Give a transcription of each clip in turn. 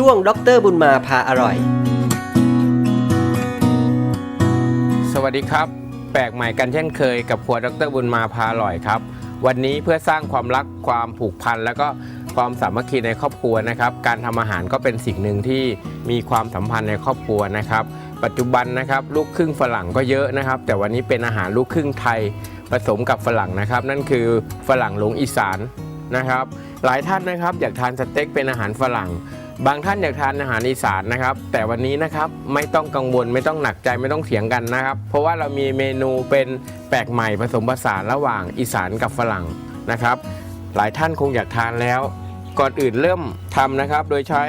ช่วงด็อกเตอร์บุญมาพาอร่อย สวัสดีครับ แปลกใหม่กันเช่นเคยกับครัวดรบุญมาพาอร่อยครับ วันนี้เพื่อสร้างความรักความผูกพันแล้วก็ความสามัคคีในครอบครัวนะครับ การทำอาหารก็เป็นสิ่งหนึ่งที่มีความสัมพันธ์ในครอบครัวนะครับ ปัจจุบันนะครับลูกครึ่งฝรั่งก็เยอะนะครับ แต่วันนี้เป็นอาหารลูกครึ่งไทยผสมกับฝรั่งนะครับ นั่นคือฝรั่งหลงอีสานนะครับ หลายท่านนะครับอยากทานสเต็กเป็นอาหารฝรั่ง บางท่านอยากทานอาหารอีสานนะครับ แต่วันนี้นะครับไม่ต้องกังวลไม่ต้องหนักใจไม่ต้องเถียงกันนะครับ เพราะว่าเรามีเมนูเป็นแปลกใหม่ผสมผสานระหว่างอีสานกับฝรั่งนะครับ หลายท่านคงอยากทานแล้ว ก่อนอื่นเริ่มทำนะครับ โดยใช้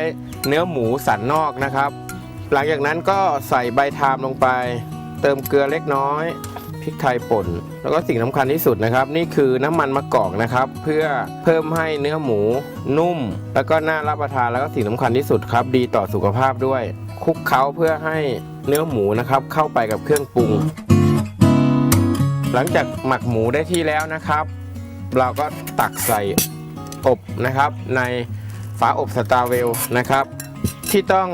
เนื้อหมูสันนอกนะครับ หลังจากนั้นก็ใส่ใบทามลงไป เติมเกลือเล็กน้อย ริกไทยป่น แล้วก็สิ่งสำคัญที่สุดนะครับ นี่คือน้ำมันมะกอกนะครับ เพื่อเพิ่มให้เนื้อหมูนุ่ม แล้วก็น่ารับประทานแล้วก็สิ่งสำคัญที่สุดครับ ดีต่อสุขภาพด้วยคลุกเคล้าเพื่อให้เนื้อหมูนะครับ เข้าไปกับเครื่องปรุง หลังจากหมักหมูได้ที่แล้วนะครับ เราก็ตักใส่อบนะครับ ในฝาอบสตาร์เวลนะครับ ที่ต้อง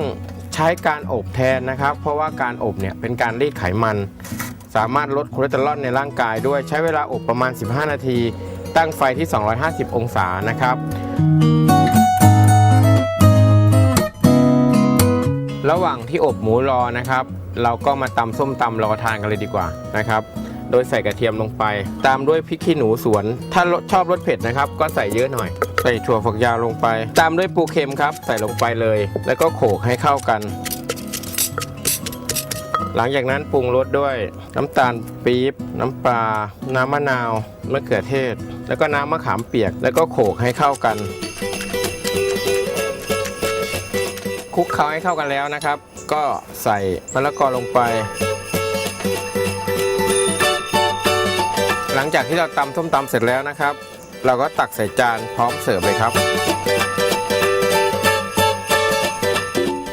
ใช้การอบแทนนะครับ เพราะว่าการอบเนี่ยเป็นการรีดไขมัน สามารถลดคอเลสเตอรอลในร่างกายด้วยใช้เวลาอบประมาณ 15 นาที ตั้งไฟที่ 250 องศานะครับ ระหว่างที่อบหมูรอนะครับ เราก็มาตำส้มตำรอทานกันเลยดีกว่านะครับโดยใส่กระเทียมลงไป ตามด้วยพริกขี้หนูสวน ถ้าชอบรสเผ็ดนะครับ ก็ใส่เยอะหน่อย ใส่ถั่วฝักยาวลงไป ตามด้วยปูเค็มครับ ใส่ลงไปเลย แล้วก็โขลกให้เข้ากัน หลังจากนั้นปรุงรสด้วยน้ำตาลปี๊บ น้ำปลา น้ำมะนาวมะเขือเทศ แล้วก็น้ำมะขามเปียก แล้วก็โขลกให้เข้ากันคลุกเคล้าให้เข้ากันแล้วนะครับ ก็ใส่มะละกอลงไป หลังจากที่เราตำส้มตำเสร็จแล้วนะครับ เราก็ตักใส่จานพร้อมเสิร์ฟเลยครับ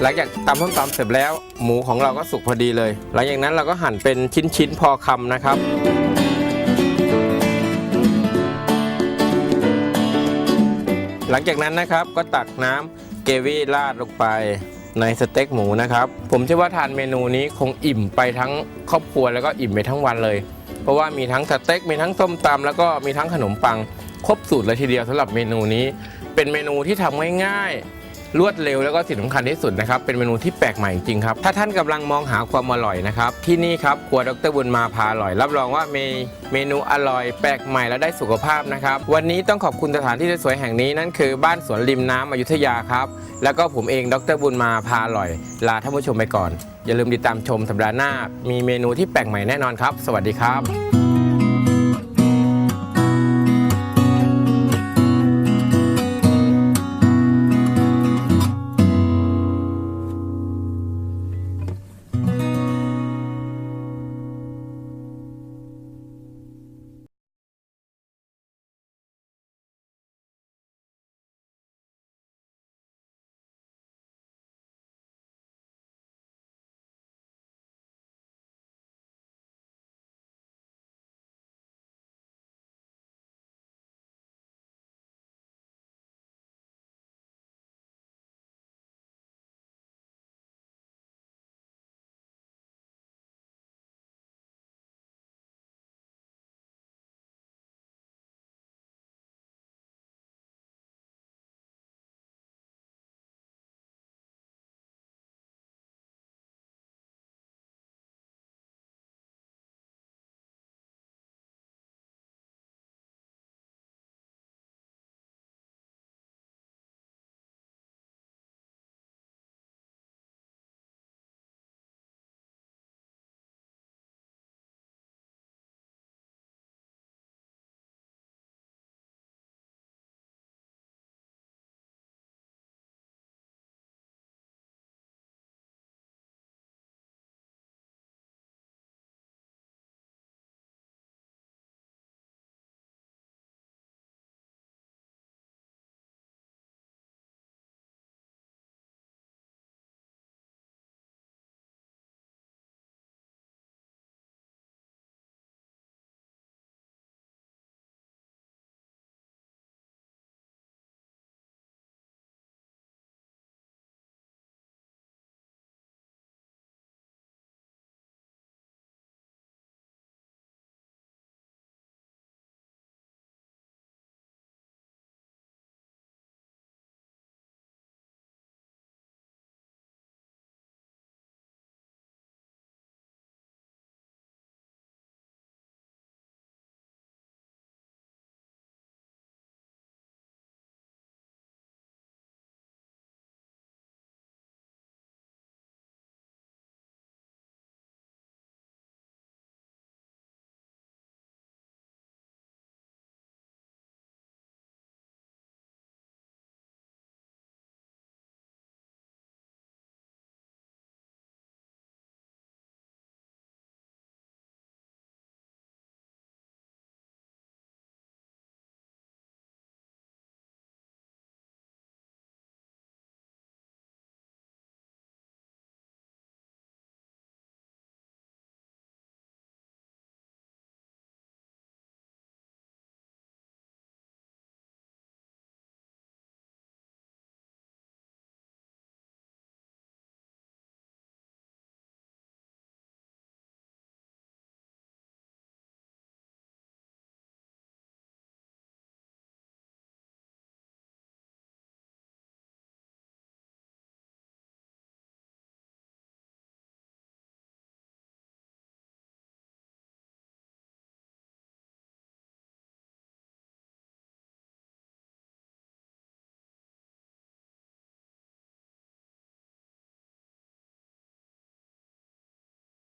หลังจากตำส้มตำเสร็จแล้ว หมูของเราก็สุกพอดีเลย หลังจากนั้นเราก็หั่นเป็นชิ้นๆพอคำนะครับหลังจากนั้นนะครับก็ตักน้ำเกวี่ราดลงไปในสเต็กหมูนะครับ ผมเชื่อว่าทานเมนูนี้คงอิ่มไปทั้งครอบครัวแล้วก็อิ่มไปทั้งวันเลย เพราะว่ามีทั้งสเต็กมีทั้งส้มตำแล้วก็มีทั้งขนมปัง ครบสูตรเลยทีเดียวสำหรับเมนูนี้ เป็นเมนูที่ทำง่ายๆ รวดเร็วแล้วก็สิ่งสำคัญที่สุดนะครับเป็นเมนูที่แปลกใหม่จริงครับถ้าท่านกำลังมองหาความอร่อยนะครับที่นี่ครับครัวดรบุญมาพาอร่อย รับรองว่ามีเมนูอร่อย แปลกใหม่และได้สุขภาพนะครับวันนี้ต้องขอบคุณสถานที่สวยแห่งนี้นั่นคือบ้านสวนริมน้ำอยุธยาครับแล้วก็ผมเองดรบุญมาพาอร่อย ลาท่านผู้ชมไปก่อน อย่าลืมติดตามชมสัปดาห์หน้า มีเมนูที่แปลกใหม่แน่นอนครับ สวัสดีครับ